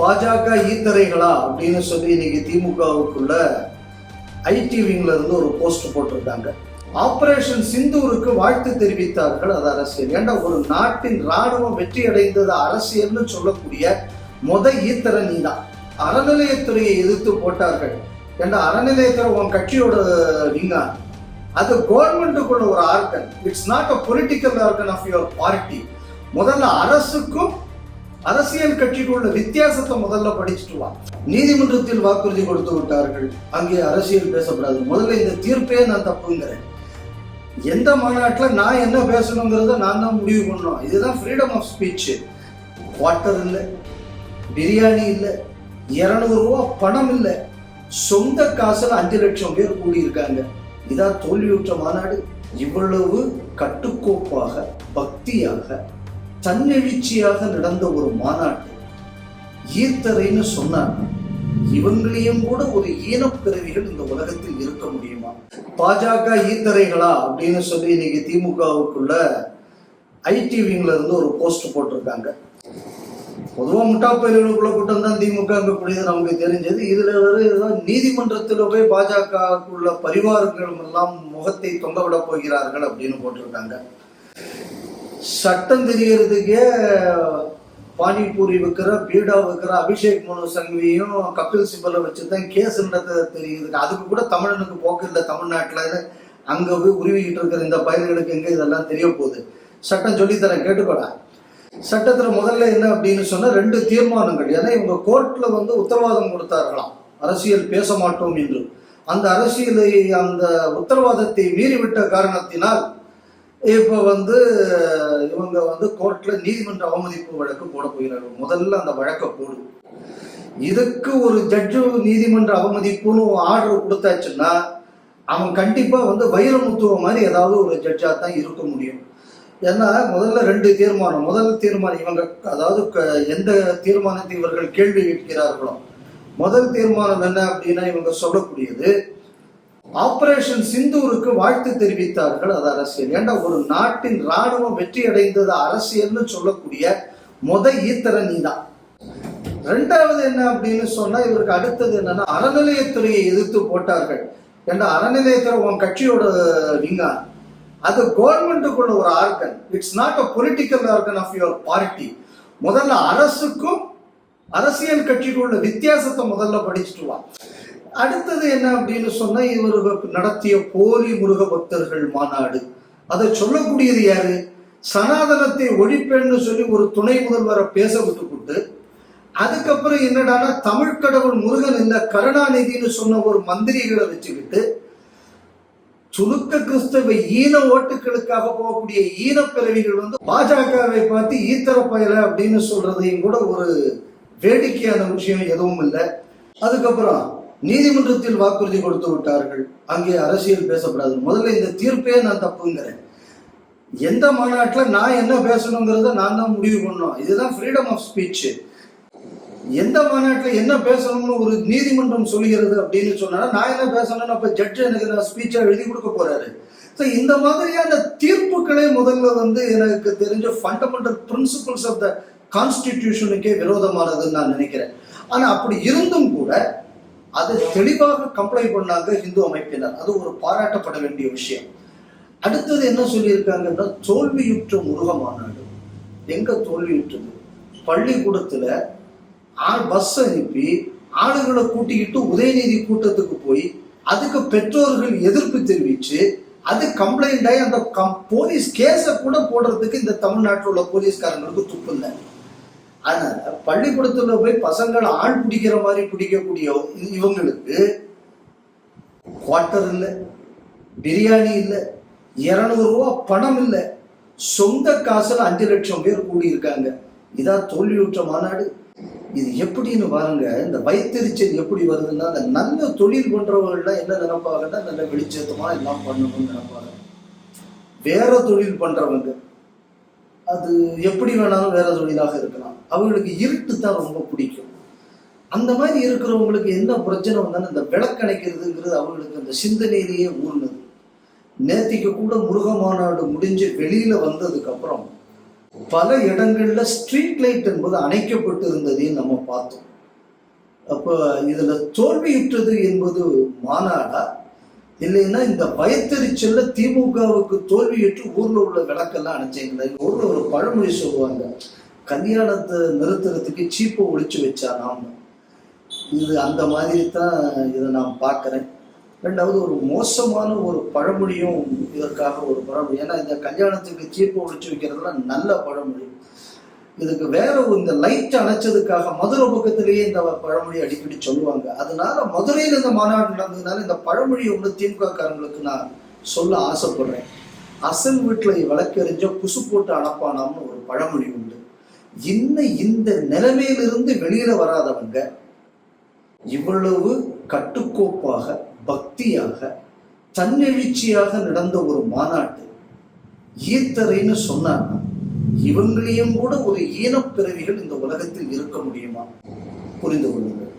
பாஜக ஈத்தரைகளா அப்படின்னு சொல்லி இன்னைக்கு திமுகவுக்குள்ள ஐடி விங்ல இருந்து ஒரு போஸ்ட் போட்டிருக்காங்க. ஆபரேஷன் சிந்தூருக்கு வாழ்த்து தெரிவித்தார்கள் அது அரசியல். ஏன்னா ஒரு நாட்டின் ராணுவம் வெற்றி அடைந்தது அரசியல்னு சொல்லக்கூடிய முத நீ தான் அறநிலையத்துறையை எதிர்த்து போட்டார்கள். ஏண்டா அறநிலையத்துறை உன் கட்சியோட விங்கா? அது கவர்மெண்ட்டுக்குள்ள ஒரு organ. It's not a political organ of your party முதல்ல அரசுக்கும் அரசியல் கட்சிக்குள்ள வித்தியாசத்தை முதல்ல படிச்சுட்டு வா நீதிமன்றத்தில் வாக்குறுதி கொடுத்து விட்டார்கள். அங்கே அரசியல் பேசப்படாது. முதல்ல இந்த தீர்ப்பே நான் தப்புங்கிறேன். எந்த மாநாட்டில் நான் என்ன பேசணுங்கிறத நான் தான் முடிவு பண்ணோம் இதுதான் ஃப்ரீடம் ஆஃப் ஸ்பீச் வாட்டர் இல்லை பிரியாணி இல்லை இரநூறுவா பணம் இல்லை. சொந்த காசுல அஞ்சு லட்சம் பேர் கூடியிருக்காங்க. இதான் தோல்வியுற்ற மாநாடு. இவ்வளவு கட்டுக்கோப்பாக பக்தியாக தன்னெழுச்சியாக நடந்த ஒரு மாநாட்டு. ஈர்த்தரைன்னு சொன்னாங்க. இவங்களையும் கூட ஒரு ஈனப்பிறவிகள் இந்த உலகத்தில் இருக்க முடியுமா? பாஜக ஈத்தரைகளா அப்படின்னு சொல்லி இன்னைக்கு திமுகவுக்குள்ள ஐடிவிங்ல இருந்து ஒரு போஸ்ட் போட்டிருக்காங்க. பொதுவாக முட்டா பயிர்களுக்குள்ள கூட்டம் தான் திமுக கூடியது நமக்கு தெரிஞ்சது. இதுல ஒரு நீதிமன்றத்தில் போய் பாஜகவுக்குள்ள பரிவாரங்கள் எல்லாம் முகத்தை தொங்க விட போகிறார்கள் அப்படின்னு போட்டிருக்காங்க. சட்டம் தெரியறதுக்கே பானிபூரி விற்கிற பீடா விற்கிற அபிஷேக் மனு சங்வியும் கபில் சிபலை வச்சு தான் கேஸ் தெரியுது. அதுக்கு கூட தமிழனுக்கு போக்கு இல்லை தமிழ்நாட்டில். அங்கே போய் உருவிக்கிட்டு இருக்கிற இந்த பயிர்களுக்கு எங்கே இதெல்லாம் தெரிய போகுது? சட்டம் சொல்லித்தரேன் கேட்டுக்கோடா. சட்டத்தில் முதல்ல என்ன அப்படின்னு சொன்னால் ரெண்டு தீர்மானங்கள். ஏன்னா இவங்க கோர்ட்டில் வந்து உத்தரவாதம் கொடுத்தார்களாம். அரசியல் பேச மாட்டோம் என்று. அந்த அரசியலை அந்த உத்தரவாதத்தை மீறிவிட்ட காரணத்தினால் இப்போ வந்து இவங்க வந்து கோர்ட்ல நீதிமன்ற அவமதிப்பு வழக்கு போட போகிறார்கள். முதல்ல அந்த வழக்கை போடு. இதுக்கு ஒரு ஜட்ஜு நீதிமன்ற அவமதிப்புன்னு ஆர்டர் கொடுத்தாச்சுன்னா அவன் கண்டிப்பா வந்து வைரமுத்துவ மாதிரி ஏதாவது ஒரு ஜட்ஜா தான் இருக்க முடியும். ஏன்னா முதல்ல ரெண்டு தீர்மானம். முதல் தீர்மானம் இவங்க அதாவது க- எந்த தீர்மானத்தை இவர்கள் கேள்வி கேட்கிறார்களோ முதல் தீர்மானம் என்ன அப்படின்னா இவங்க சொல்லக்கூடியது ஆபரேஷன் சிந்தூருக்கு வாழ்த்து தெரிவித்தார்கள் அது அரசியல். ஏண்டா ஒரு நாட்டின் ராணுவம் வெற்றி அடைந்தது அரசியல்னு சொல்லக்கூடிய முத ஈத்தர நீதான். ரெண்டாவது என்ன அப்படின்னு சொன்னா இவருக்கு அடுத்தது என்னன்னா அறநிலையத்துறையை எதிர்த்து போட்டார்கள். ஏண்டா அறநிலையத்துறை உன் கட்சியோட விங்கா அது கவர்மெண்ட்டுக்குள்ள ஒரு organ. It's not a political organ of your party முதல்ல அரசுக்கும் அரசியல் கட்சிக்குள்ள வித்தியாசத்தை முதல்ல படிச்சுட்டு வா. அடுத்தது என்ன அப்படின்னு சொன்னா இவர் நடத்திய போலி முருக பக்தர்கள் மாநாடு. அதை சொல்லக்கூடியது யாரு? சனாதனத்தை ஒழிப்பேன்னு சொல்லி ஒரு துணை முதல்வரை பேச விட்டு கொண்டு அதுக்கப்புறம் என்னடானா தமிழ் கடவுள் முருகன் இந்த கருணாநிதினு சொன்ன ஒரு மந்திரிகளை வச்சுக்கிட்டு சுருக்க கிறிஸ்தவ ஈன ஓட்டுகளுக்காக போகக்கூடிய ஈன பிறவிகள் வந்து பாஜகவை பார்த்து ஈத்தர பயல அப்படின்னு சொல்றதையும் கூட ஒரு வேடிக்கையான விஷயம் எதுவும் இல்லை. அதுக்கப்புறம் நீதிமன்றத்தில் வாக்குறுதி கொடுத்து விட்டார்கள். அங்கே அரசியல் பேசப்படாது. முதல்ல இந்த தீர்ப்பே நான் தப்புங்கிறேன். எந்த மாநாட்டில் நான் என்ன பேசணுங்கிறத நான் தான் முடிவு பண்ணோம் இதுதான் ஃப்ரீடம் ஆஃப் ஸ்பீச் எந்த மாநாட்டில் என்ன பேசணும்னு ஒரு நீதிமன்றம் சொல்கிறது அப்படின்னு சொன்னா நான் என்ன பேசணும்னு அப்போ ஜட்ஜு எனக்கு நான் ஸ்பீச்சா எழுதி கொடுக்க போறாரு. ஸோ இந்த மாதிரியான தீர்ப்புகளே முதல்ல வந்து எனக்கு தெரிஞ்ச ஃபண்டமெண்டல் பிரின்சிபல்ஸ் ஆஃப் த கான்ஸ்டிடியூஷனுக்கே விரோதமானதுன்னு நான் நினைக்கிறேன். ஆனால் அப்படி இருந்தும் கூட அதை தெளிவாக கம்ப்ளைண்ட் பண்ணாங்க இந்து அமைப்பினர். அது ஒரு பாராட்டப்பட வேண்டிய விஷயம். அடுத்தது என்ன சொல்லியிருக்காங்கன்னா தோல்வியுற்ற முருக மாநாடு எங்க தோல்வியுற்றது? பள்ளிக்கூடத்துல ஆள் பஸ் அனுப்பி ஆளுகளை கூட்டிக்கிட்டு உதயநிதி கூட்டத்துக்கு போய் அதுக்கு பெற்றோர்கள் எதிர்ப்பு தெரிவிச்சு அது கம்ப்ளைண்ட் ஆகி அந்த கம் போலீஸ் கேஸை கூட போடுறதுக்கு இந்த தமிழ்நாட்டில் உள்ள போலீஸ்காரங்களுக்கு துப்பு அதனால பள்ளிக்கூடத்துல போய் பசங்களை ஆள் பிடிக்கிற மாதிரி பிடிக்கக்கூடிய இவங்களுக்கு குவார்ட்டர் இல்லை பிரியாணி இல்லை இரநூறுவா பணம் இல்லை சொந்த காசுல அஞ்சு லட்சம் பேர் கூடியிருக்காங்க. இதான் தோல்வியுற்ற மாநாடு. இது எப்படின்னு பாருங்க இந்த வைத்தறிச்சல் எப்படி வருதுன்னா அந்த நல்ல தொழில் பண்றவங்கள்லாம் என்ன நினைப்பாங்கன்னா நல்ல வெளிச்சத்தமா எல்லாம் பண்ணணும்னு நினைப்பாங்க. வேற தொழில் பண்றவங்க. அது எப்படி வேணாலும் வேற தொழிலாக இருக்கலாம். அவங்களுக்கு இருட்டு தான் ரொம்ப பிடிக்கும். அந்த மாதிரி இருக்கிறவங்களுக்கு என்ன பிரச்சனை வந்தாலும் இந்த விளக்கணைக்கிறதுங்கிறது அவங்களுக்கு அந்த சிந்தனையிலேயே ஊர்னது நேத்திக்கு கூட முருக மாநாடு முடிஞ்சு வெளியில வந்ததுக்கு அப்புறம் பல இடங்கள்ல ஸ்ட்ரீட் லைட் என்பது அணைக்கப்பட்டு இருந்ததையும் நம்ம பார்த்தோம். அப்போ இதுல தோல்வியுற்றது என்பது மாநாடா? இல்லைன்னா இந்த பயத்தெரிச்சல்ல திமுகவுக்கு தோல்வியுற்று ஊர்ல உள்ள விளக்கெல்லாம் அணைச்சிங்களா எங்க ஊர்ல ஒரு பழமொழி சொல்லுவாங்க கல்யாணத்தை நிறுத்துறதுக்கு சீப்பை ஒழிச்சு வச்சா நாம் இது அந்த மாதிரி தான் இதை நான் பார்க்குறேன். ரெண்டாவது ஒரு மோசமான ஒரு பழமொழியும் இதற்காக ஒரு பழமொழி ஏன்னா இந்த கல்யாணத்துக்கு சீப்பை ஒழிச்சு வைக்கிறதுலாம் நல்ல பழமொழி. இதுக்கு வேற இந்த லைட் அணைச்சதுக்காக மதுரை பக்கத்திலேயே இந்த பழமொழி அடிக்கடி சொல்லுவாங்க. அதனால மதுரையில் இந்த மாநாடு நடந்ததுனால இந்த பழமொழி ஒன்று திமுக காரங்களுக்கு நான் சொல்ல ஆசைப்படுறேன். அசல் வீட்டில் வழக்கறிஞ்ச குசு போட்டு அனுப்பானாம்னு ஒரு பழமொழி உண்டு. இன்னும் இந்த நிலைமையிலிருந்து வெளியில வராதவங்க இவ்வளவு கட்டுக்கோப்பாக பக்தியாக தன்னெழுச்சியாக நடந்த ஒரு மாநாட்டு ஈத்தரைன்னு சொன்னாங்க. இவங்களையும் கூட ஒரு ஈனப்பிறவிகள் இந்த உலகத்தில் இருக்க முடியுமா? புரிந்து கொள்ளுங்கள்.